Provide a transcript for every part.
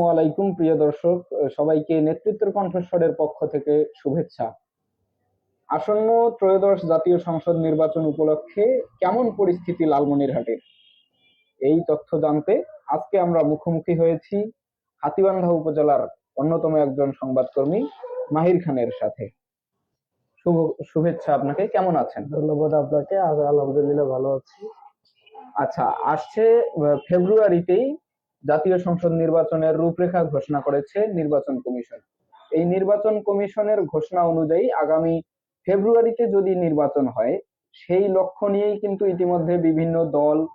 আলাইকুম প্রিয় দর্শক। সবাইকে নেতৃত্বের কণ্ঠস্বরের পক্ষ থেকে শুভেচ্ছা। আসন্ন ত্রয়োদশ জাতীয় সংসদ নির্বাচন উপলক্ষে কেমন পরিস্থিতি লালমনিরহাটের? এই তথ্য জানতে আজকে আমরা মুখোমুখি হয়েছি হাতিবান্ধা উপজেলার অন্যতম একজন সংবাদকর্মী মাহির খানের সাথে। শুভ শুভেচ্ছা আপনাকে কেমন আছেন? ধন্যবাদ আপনাকে আজ আলহামদুলিল্লাহ ভালো আছি। আচ্ছা আসছে ফেব্রুয়ারিতেই জাতীয় সংসদ নির্বাচনের রূপরেখা ঘোষণা করেছে নির্বাচন কমিশন। এই নির্বাচন কমিশনের ঘোষণা অনুযায়ী আগামী ফেব্রুয়ারিতে যদি নির্বাচন হয়, সেই লক্ষ্য নিয়েই কিন্তু ইতিমধ্যে বিভিন্ন দল,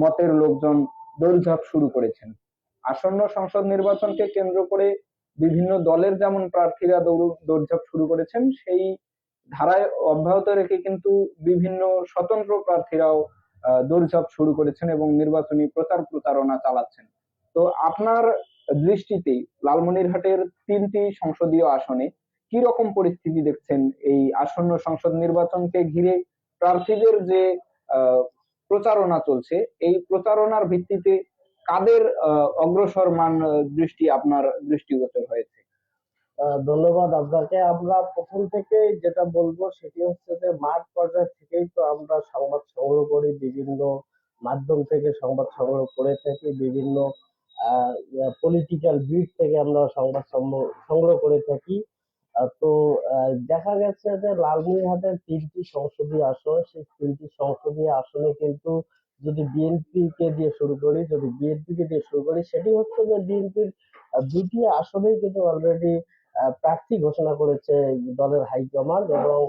মতের লোকজন দৌড়ঝাঁপ শুরু করেছেন। আসন্ন সংসদ নির্বাচনকে কেন্দ্র করে বিভিন্ন দলের যেমন প্রার্থীরা দৌড়- দৌড়ঝাঁপ শুরু করেছেন, সেই ধারায় অব্যাহত রেখে কিন্তু বিভিন্ন স্বতন্ত্র প্রার্থীরাও দৌড়ঝাঁপ শুরু করেছেন এবং নির্বাচনী প্রচার প্রচারণা চালাচ্ছেন। তো আপনার দৃষ্টিতে লালমনিরহাটের তিনটি সংসদীয় আসনে কি রকম পরিস্থিতি দেখছেন এই আসন্ন সংসদ নির্বাচনকে ঘিরে? প্রার্থীদের যে প্রচারণা চলছে, এই প্রচারণার ভিত্তিতে কাদের অগ্রসর মান দৃষ্টি আপনার দৃষ্টিগোচর হয়েছে? ধন্যবাদ আপনাকে। আমরা প্রথম থেকে যেটা বলব সেটি হচ্ছে যে, মাঠ পর্যায় থেকেই তো আমরা সংবাদ সংগ্রহ করি, বিভিন্ন মাধ্যম থেকে সংবাদ সংগ্রহ করে থাকি, বিভিন্ন পলিটিক্যাল বিট থেকে আমরা সংবাদ সংগ্রহ করে থাকি। তো দেখা গেছে যে লালমনিরহাটের তিনটি সংসদীয় আসন, সেই তিনটি সংসদীয় আসনে কিন্তু যদি বিএনপি কে দিয়ে শুরু করি, যদি বিএনপি কে দিয়ে শুরু করি, সেটি হচ্ছে যে বিএনপির দুটি আসনেই কিন্তু অলরেডি প্রার্থী ঘোষণা করেছে দলের হাইকমান্ড এবং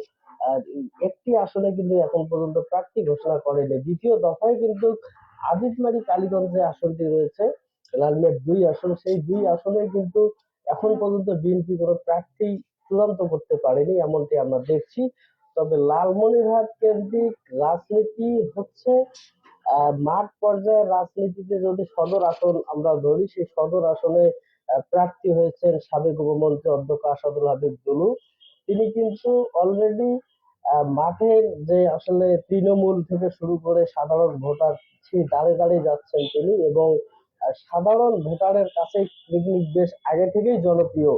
একটি আসনে কিন্তু এখন পর্যন্ত প্রার্থী ঘোষণা করেনি। দ্বিতীয় দফায় কিন্তু আদিতমারি কালীগঞ্জে আসনটি রয়েছে। লালমেট দুই আসন, সেই দুই আসনে কিন্তু এখন পর্যন্ত বিএনপি কোনো প্রার্থী চূড়ান্ত করতে পারেনি, এমনটি আমরা দেখছি। তবে লালমনিরহাট কেন্দ্রিক রাজনীতি হচ্ছে মাঠ পর্যায়ের রাজনীতিতে যদি সদর আসন আমরা ধরি, সেই সদর আসনে প্রার্থী হয়েছেন সাবেক উপমন্ত্রী অধ্যক্ষ আসাদুল হাবিব দুলু। তিনি কিন্তু অলরেডি মাঠের যে আসলে তৃণমূল থেকে শুরু করে সাধারণ ভোটার সেই দাঁড়ে দাঁড়িয়ে যাচ্ছেন তিনি এবং সাধারণ ভোটারের কাছে বেশ আগে থেকেই জনপ্রিয়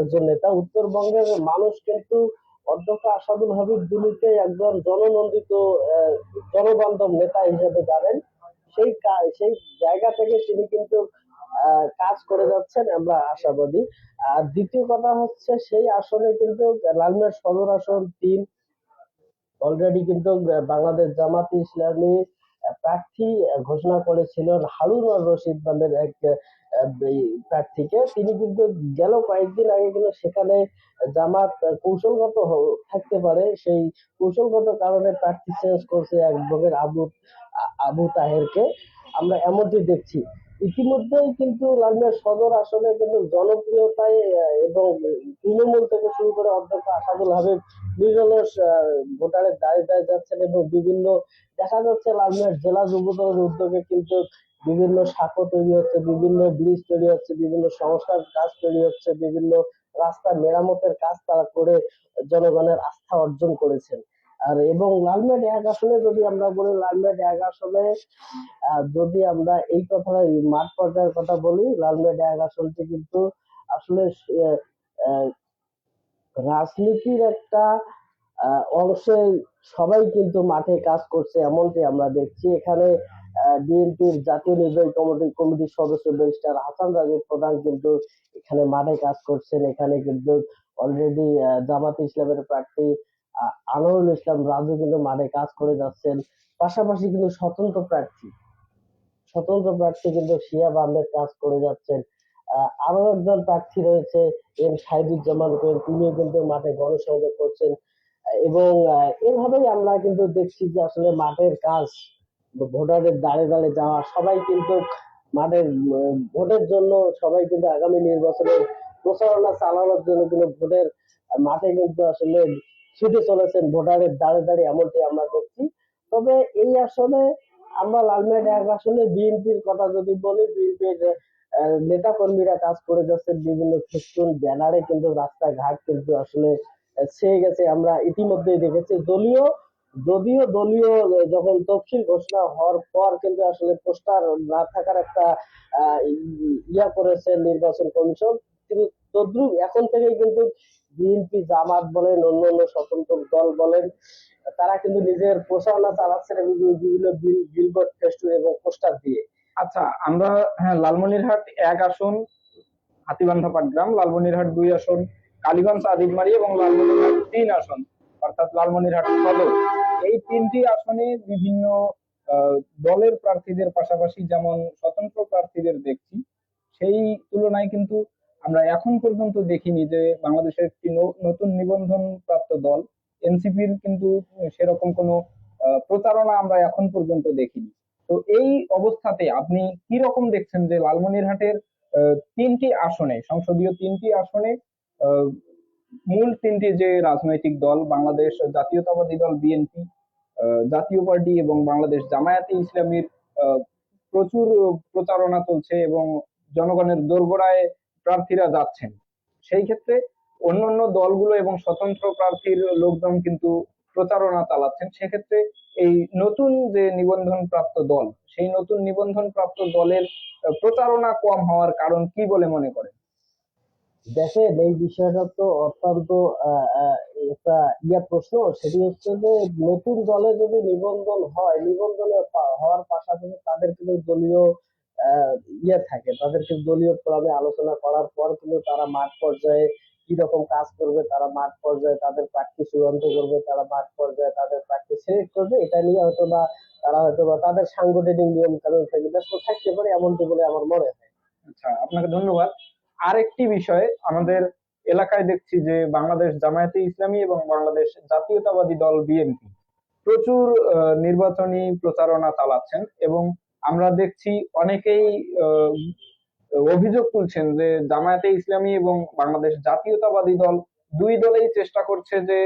একজন নেতা। উত্তরবঙ্গের মানুষ কিন্তু অধ্যক্ষ আসাদুল হাবিব দুলুকে একজন জননন্দিত জনবান্ধব নেতা হিসেবে জানেন সেই সেই জায়গা থেকে তিনি কিন্তু কাজ করে যাচ্ছেন আমরা আশাবাদী। আর দ্বিতীয় কথা হচ্ছে সেই আসনে কিন্তু লালমেট সদর আসন তিন। অলরেডি কিন্তু বাংলাদেশ জামাত ইসলামী প্রার্থী ঘোষণা করেছিলেন হারুন আর রশিদ নামের এক প্রার্থীকে। তিনি কিন্তু গেল কয়েকদিন আগে কিন্তু সেখানে জামাত কৌশলগত থাকতে পারে। সেই কৌশলগত কারণে প্রার্থী চেঞ্জ করছে এক ব্লকের আবু আবু তাহেরকে। আমরা এমনটি দেখছি। ইতিমধ্যেই কিন্তু লালমেট সদর আসনে কিন্তু জনপ্রিয়তায় এবং তৃণমূল থেকে শুরু করে অধ্যক্ষ আসাদুল হাবিব বিভিন্ন ভোটারের দাঁড়িয়ে দাঁড়িয়ে যাচ্ছেন এবং বিভিন্ন দেখা যাচ্ছে লালমেট জেলা যুব দলের উদ্যোগে কিন্তু বিভিন্ন শাখা তৈরি হচ্ছে, বিভিন্ন ব্রিজ তৈরি হচ্ছে, বিভিন্ন সংস্কার কাজ তৈরি হচ্ছে, বিভিন্ন রাস্তা মেরামতের কাজ তারা করে জনগণের আস্থা অর্জন করেছেন। আর এবং লালমেট এক আসলে যদি আমরা বলি লালমেট এক আহ, যদি আমরা এই কথা মাঠ পর্যায়ের কথা বলি লালমেট এক আসনটি কিন্তু আসলে রাজনীতির একটা অংশে সবাই কিন্তু মাঠে কাজ করছে এমনটি আমরা দেখছি। এখানে বিএনপির জাতীয় নির্বাহী কমিটি কমিটির সদস্য ব্যারিস্টার হাসান রাজীব প্রধান কিন্তু এখানে মাঠে কাজ করছেন। এখানে কিন্তু অলরেডি জামাত ইসলামের প্রার্থী আনোয়ারুল ইসলাম রাজু কিন্তু মাঠে কাজ করে যাচ্ছেন। পাশাপাশি কিন্তু স্বতন্ত্র প্রার্থী। স্বতন্ত্র প্রার্থী কিন্তু শিয়াব আহমেদ কাজ করে যাচ্ছেন। আরও একজন প্রার্থী রয়েছে, এম শাহিদুজ্জামান কোয়েল তিনিও কিন্তু মাঠে গণসংযোগ করছেন। এবং এভাবেই আমরা কিন্তু দেখছি যে আসলে মাঠের কাজ ভোটারের দাঁড়ে দাঁড়ে যাওয়া, সবাই কিন্তু মাঠের ভোটের জন্য সবাই কিন্তু আগামী নির্বাচনে প্রচারণা চালানোর জন্য কিন্তু ভোটের মাঠে কিন্তু আসলে ছুটে চলেছেন, ভোটারের দাঁড়ে দাঁড়িয়ে এমনটি আমরা দেখছি। তবে এই আসনে আমরা লালমেট এক আসনে বিএনপির কথা যদি বলি, বিএনপির নেতা কর্মীরা কাজ করে যাচ্ছেন বিভিন্ন ফেস্টুন, ব্যানারে কিন্তু রাস্তাঘাট কিন্তু আসলে ছেয়ে গেছে। আমরা ইতিমধ্যেই দেখেছি দলীয়, যদিও দলীয়, যখন তফসিল ঘোষণা হওয়ার পর কিন্তু আসলে পোস্টার না থাকার একটা ইয়া করেছে নির্বাচন কমিশন। কিন্তু তদ্রুপ এখন থেকেই কিন্তু বিএনপি জামাত বলেন, অন্য অন্য স্বতন্ত্র দল বলেন, তারা কিন্তু নিজের প্রচারণা চালাচ্ছে বিভিন্ন বিলবোর্ড ফেস্টুন এবং পোস্টার দিয়ে। আচ্ছা আমরা হ্যাঁ লালমনিরহাট এক আসন হাতিবান্ধা পাটগ্রাম লালমনিরহাট দুই আসন, কালীগঞ্জ আদিতমারি এবং লালমনিরহাট তিন আসন, অর্থাৎ লালমনিরহাট সদর। এই তিনটি আসনে বিভিন্ন দলের প্রার্থীদের পাশাপাশি যেমন স্বতন্ত্র প্রার্থীদের দেখছি, সেই তুলনায় কিন্তু আমরা এখন পর্যন্ত দেখিনি যে বাংলাদেশের একটি নতুন নিবন্ধন প্রাপ্ত দল, এনসিপির কিন্তু সেরকম কোনো প্রচারণা আমরা এখন পর্যন্ত দেখিনি। তো এই অবস্থাতে আপনি কি রকম দেখছেন যে লালমনিরহাটের তিনটি আসনে, সংসদীয় তিনটি আসনে মূল তিনটি যে রাজনৈতিক দল, বাংলাদেশ জাতীয়তাবাদী দল, বিএনপি জাতীয় পার্টি এবং বাংলাদেশ জামায়াতে ইসলামীর প্রচুর প্রচারণা চলছে এবং জনগণের দোরগোড়ায় প্রার্থীরা যাচ্ছেন। সেই ক্ষেত্রে অন্যান্য দলগুলো এবং স্বতন্ত্র প্রার্থীর লোকজন কিন্তু প্রচারণা চালাচ্ছেন। সেক্ষেত্রে এই নতুন যে নিবন্ধন প্রাপ্ত দল, সেই নতুন নিবন্ধন প্রাপ্ত দলের প্রচারণা কম হওয়ার কারণ কি বলে মনে করেন? দেখেন, এই বিষয়টা তো অত্যন্ত একটা ইয়া প্রশ্ন। সেটি হচ্ছে যে নতুন দলে যদি নিবন্ধন হয় নিবন্ধনে হওয়ার পাশাপাশি তাদের কিন্তু দলীয় ইয়ে থাকে। তাদের কিন্তু দলীয় ফোরামে আলোচনা করার পর কিন্তু তারা মাঠ পর্যায়ে কি রকম কাজ করবে, তারা মাঠ পর্যায়ে তাদের প্রার্থী চূড়ান্ত করবে, তারা মাঠ পর্যায়ে তাদের প্রার্থী সিলেক্ট করবে, এটা নিয়ে হয়তো বা তারা হয়তো বা তাদের সাংগঠনিক নিয়ম কানুন থেকে ব্যস্ত থাকতে পারে, এমনটি বলে আমার মনে হয়। আচ্ছা আপনাকে ধন্যবাদ। আরেকটি বিষয়, আমাদের এলাকায় দেখছি যে বাংলাদেশ জামায়াতে ইসলামী এবং বাংলাদেশ জাতীয়তাবাদী দল বিএনপি প্রচুর নির্বাচনী প্রচারণা চালাচ্ছেন এবং আমরা দেখছি অনেকেই অভিযোগ তুলছেন যে জামায়াতে ইসলামী এবং বাংলাদেশ জাতীয়তাবাদী দল দুই দলেই চেষ্টা করছে যে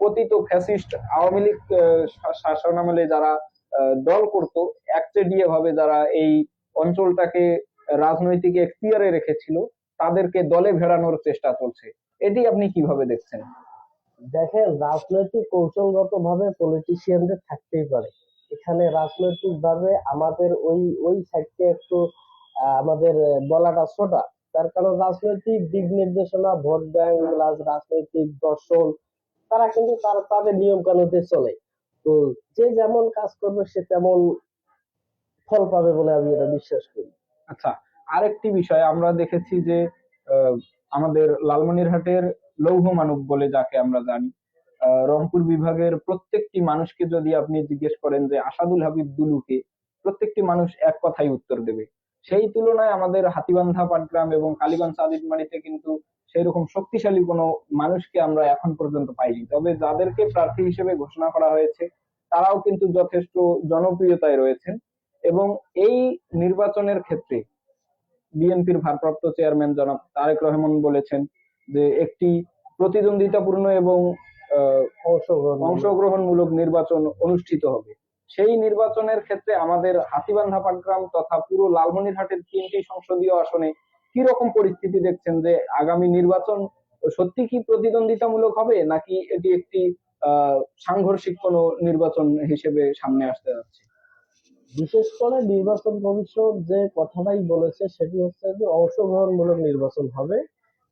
পতিত ফ্যাসিস্ট আওয়ামী লীগ আহ, শা- শাসনামলে যারা দল করত একচেটিয়া ভাবে যারা এই অঞ্চলটাকে রাজনৈতিক এখতিয়ারে রেখেছিল তাদেরকে দলে ভেড়ানোর চেষ্টা চলছে। এটি আপনি কীভাবে দেখছেন? দেখেন রাজনৈতিক কৌশলগত ভাবে পলিটিশিয়ানদের থাকতেই পারে। এখানে রাজনৈতিক ভাবে আমাদের ওই ওই সাইডকে একটু আমাদের বলাটা ছোটা। তার কারণ রাজনৈতিক দিক নির্দেশনা, ভোট ব্যাংক রাজ- রাজনৈতিক দর্শন, তারা কিন্তু তার, তাদের নিয়ম কানুনতে চলে। তো যে যেমন কাজ করবে, সে তেমন ফল পাবে বলে আমি এটা বিশ্বাস করি। আচ্ছা আরেকটি বিষয় আমরা দেখেছি যে আমাদের লালমনিরহাটের লৌহ মানব বলে যাকে আমরা জানি রংপুর বিভাগের প্রত্যেকটি মানুষকে যদি আপনি জিজ্ঞেস করেন যে আসাদুল হাবিব দুলুকে প্রত্যেকটি মানুষ এক কথাই উত্তর দেবে। সেই তুলনায় আমাদের হাতিবান্ধা পাটগ্রাম এবং কালীগঞ্জ আদিতমারিতে কিন্তু সেই রকম শক্তিশালী কোনো মানুষকে আমরা এখন পর্যন্ত পাইনি। তবে যাদেরকে প্রার্থী হিসেবে ঘোষণা করা হয়েছে, তারাও কিন্তু যথেষ্ট জনপ্রিয়তায় রয়েছেন এবং এই নির্বাচনের ক্ষেত্রে বিএনপির ভারপ্রাপ্ত চেয়ারম্যান জনাব তারেক রহমান বলেছেন যে একটি প্রতিদ্বন্দ্বিতাপূর্ণ এবং অংশগ্রহণমূলক। নির্বাচন অনুষ্ঠিত হবে। সেই নির্বাচনের ক্ষেত্রে আমাদের হাতিবান্ধা পাটগ্রাম তথা পুরো লালমনিরহাটের তিনটি সংসদীয় আসনে কি রকম পরিস্থিতি দেখছেন যে আগামী নির্বাচন সত্যি কি প্রতিদ্বন্দ্বিতামূলক হবে নাকি এটি একটি সাংঘর্ষিক কোনো নির্বাচন হিসেবে সামনে আসতে যাচ্ছে? বিশেষ করে নির্বাচন কমিশন যে কথাটাই বলেছে সেটি হচ্ছে যে অংশগ্রহণমূলক নির্বাচন হবে।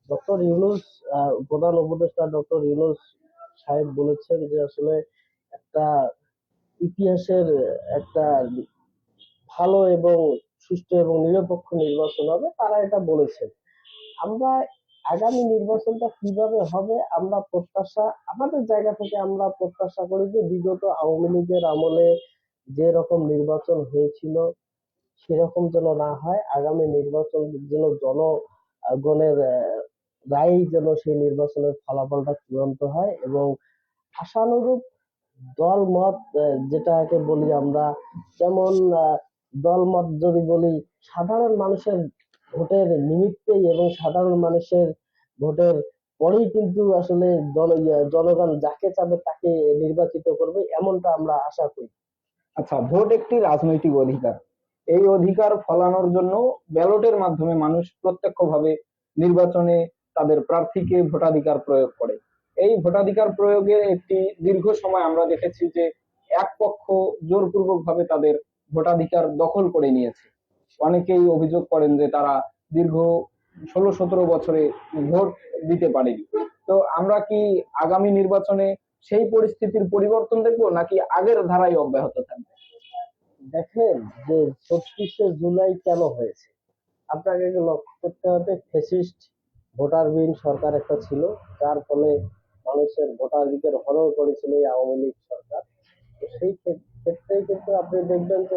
ডক্টর ইউনুস আহ, প্রধান উপদেষ্টা ডক্টর ইউনুস সাহেব বলেছেন যে আসলে একটা ইতিহাসের একটা ভালো এবং সুষ্ঠু এবং নিরপেক্ষ নির্বাচন হবে, তারা এটা বলেছেন। আমরা আগামী নির্বাচনটা কীভাবে হবে, আমরা প্রত্যাশা, আমাদের জায়গা থেকে আমরা প্রত্যাশা করি যে বিগত আওয়ামী লীগের আমলে যে রকম নির্বাচন হয়েছিল, সেরকম যেন না হয়, আগামী নির্বাচন যেন জনগণের রায় যেন সেই নির্বাচনের ফলাফলটা চূড়ান্ত হয় এবং আশানুরূপ দল মত যেটাকে বলি আমরা যেমন আহ, দল মত যদি বলি সাধারণ মানুষের ভোটের নিমিত্তেই এবং সাধারণ মানুষের ভোটের পরেই কিন্তু আসলে জন জনগণ যাকে চাবে তাকে নির্বাচিত করবে এমনটা আমরা আশা করি। আচ্ছা ভোট একটি রাজনৈতিক অধিকার। এই অধিকার ফলানোর জন্য ব্যালটের মাধ্যমে মানুষ প্রত্যক্ষভাবে নির্বাচনে তাদের প্রার্থীকে ভোটাধিকার প্রয়োগ করে। এই ভোটাধিকার প্রয়োগের একটি দীর্ঘ সময় আমরা দেখেছি যে এক পক্ষ জোরপূর্বক ভাবে তাদের ভোটাধিকার দখল করে নিয়েছে। অনেকেই অভিযোগ করেন যে তারা দীর্ঘ ষোলো সতেরো বছরে ভোট দিতে পারেনি। তো আমরা কি আগামী নির্বাচনে সেই পরিস্থিতির পরিবর্তন দেখব, নাকি আগের ধারাই অব্যাহত থাকবে? দেখেন যে ছত্রিশে জুলাই কেন হয়েছে? আপনাকে লক্ষ্য করতে হবে? ফেসিস্ট ভোটারবিহীন সরকার একটা ছিল, যার ফলে মানুষের ভোটাধিকার হরণ করেছিল এই আওয়ামী লীগ সরকার। তো সেই ক্ষেত্রে কিন্তু আপনি দেখবেন যে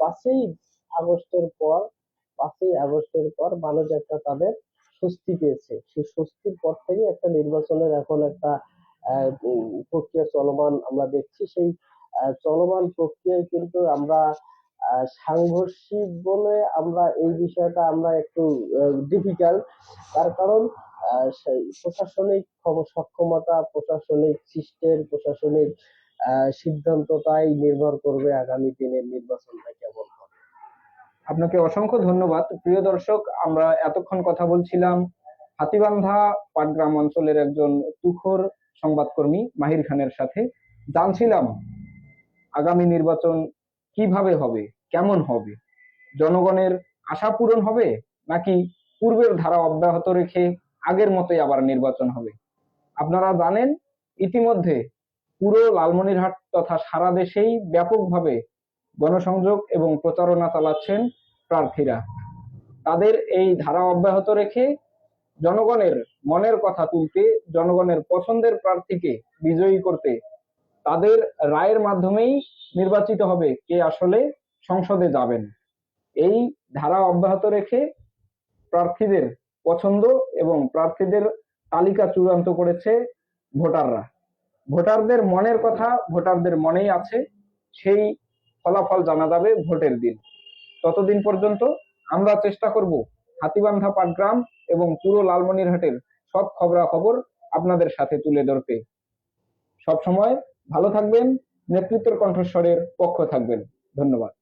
পাঁচই আগস্টের পর, পাঁচই আগস্টের পর মানুষ একটা তাদের স্বস্তি পেয়েছে। সেই স্বস্তির পর থেকে একটা নির্বাচনের এখন একটা প্রক্রিয়া চলমান আমরা দেখছি। সেই চলমান প্রক্রিয়ায় কিন্তু আমরা সাংঘর্ষিক বলে আমরা এই বিষয়টা আমরা একটু ডিফিকাল্ট তার কারণ প্রশাসনিক ক্ষম- সক্ষমতা, প্রশাসনিক সিস্টেম, প্রশাসনিক সিদ্ধান্তটাই নির্ভর করবে আগামী দিনের নির্বাচনটা কেমন হবে। আপনাকে অসংখ্য ধন্যবাদ। প্রিয় দর্শক, আমরা এতক্ষণ কথা বলছিলাম হাতিবান্ধা পাটগ্রাম অঞ্চলের একজন তুখোর সংবাদকর্মী মাহির খানের সাথে। জানছিলাম আগামী নির্বাচন কীভাবে হবে। কেমন হবে? জনগণের আশা পূরণ হবে নাকি পূর্বের ধারা অব্যাহত রেখে আগের মতোই আবার নির্বাচন হবে? আপনারা জানেন, ইতিমধ্যে পুরো লালমনিরহাট তথা সারা দেশেই ব্যাপকভাবে গণসংযোগ এবং প্রচারণা চালাচ্ছেন প্রার্থীরা। তাদের এই ধারা অব্যাহত রেখে জনগণের মনের কথা তুলতে, জনগণের পছন্দের প্রার্থীকে বিজয়ী করতে তাদের রায়ের মাধ্যমেই নির্বাচিত হবে কে আসলে সংসদে যাবেন। এই ধারা অব্যাহত রেখে প্রার্থীদের পছন্দ এবং প্রার্থীদের তালিকা চূড়ান্ত করেছে ভোটাররা। ভোটারদের মনের কথা ভোটারদের মনেই আছে, সেই ফলাফল জানা যাবে ভোটের দিন। ততদিন পর্যন্ত আমরা চেষ্টা করব হাতিবান্ধা পাটগ্রাম এবং পুরো লালমনিরহাটের সব খবরাখবর আপনাদের সাথে তুলে ধরতে। সব সময় ভালো থাকবেন, নেতৃত্বের কণ্ঠস্বরের পক্ষ থাকবেন। ধন্যবাদ।